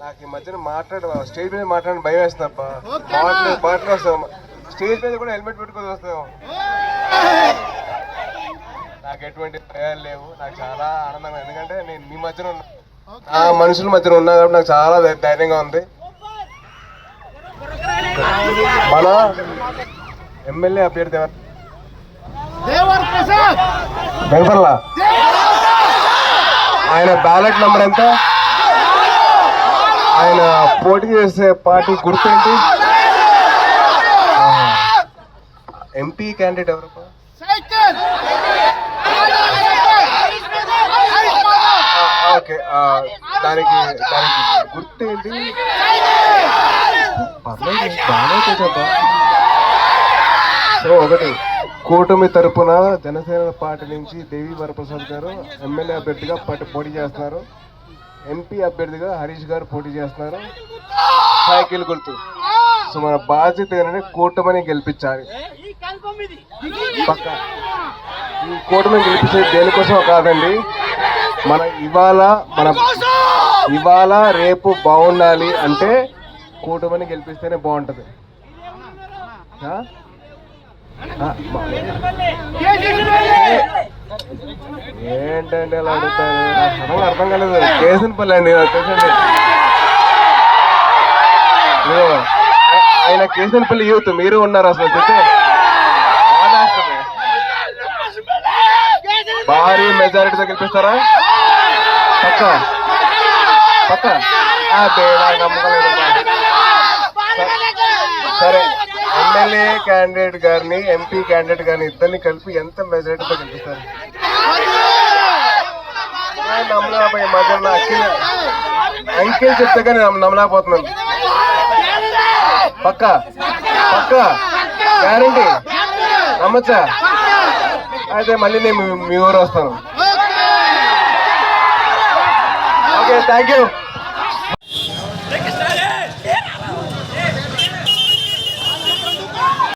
నాకు ఈ మధ్యన మాట్లాడ స్టేజ్ మీద మాట్లాడిన భయం వేస్తుందప్ప బాట్లు బాట్లు వస్తాం స్టేజ్ మీద కూడా హెల్మెట్ పెట్టుకొని వస్తాం నాకు ఎటువంటి భయాలు లేవు. నాకు చాలా ఆనందంగా. ఎందుకంటే నేను మీ మధ్యన ఉన్నా. ఆ మనుషుల మధ్యన ఉన్నా కాబట్టి నాకు చాలా ధైర్యంగా ఉంది. మన ఎమ్మెల్యే అభ్యర్థి ఎవరు? దేవర్ ప్రసాద్! వెంపల్లా ఆయన బ్యాలెట్ నెంబర్ ఎంత? ఆయన పోటీ చేసే పార్టీ గుర్తేంటి? ఎంపీ క్యాండిడేట్ ఎవరు? ఓకే దానికి దానికి గుర్తేంటి? పర్లేదు బాగానే సో ఒకటి. కూటమి తరపున జనసేన పార్టీ నుంచి దేవి వరప్రసాద్ గారు ఎమ్మెల్యే అభ్యర్థిగా పోటీ చేస్తున్నారు. ఎంపీ అభ్యర్థిగా హరీష్ గారు పోటీ చేస్తున్నారు. సైకిల్ గుర్తు. సో మన బాధ్యత ఏంటంటే కూటమిని గెలిపించాలి. పక్క. ఈ కూటమిని గెలిపించేది దేనికోసం కాదండి. మన ఇవాళ మన ఇవాళ రేపు బాగుండాలి అంటే కూటమిని గెలిపిస్తేనే బాగుంటుంది. ఏంటంటే అలా అడుగుతారు? నాకు అర్థం కాలేదు. కేసిన పల్లె అండి ఆయన తెలుసండి పల్లి ఆయన కేసినపల్లి యూత్ మీరు ఉన్నారు అసలు చెప్తే భారీ మెజారిటీతో గెలిపిస్తారా? పక్క? పక్క? అదే నాకు నమ్మకం లేదు. ఎమ్మెల్యే క్యాండిడేట్ గారిని ఎంపీ క్యాండిడేట్ గారిని ఇద్దరిని కలిపి ఎంత మెజారిటీతో గెలిపిస్తారు నేను నమ్మలేకపోయి మధ్య నా అఖిల అంకెలు చెప్తే కానీ నమ్మలేకపోతున్నాను. పక్క? పక్క? గ్యారంటీ నమ్మచ్చా? అయితే మళ్ళీ నేను మీ ఊరు వస్తాను. ఓకే. Thank you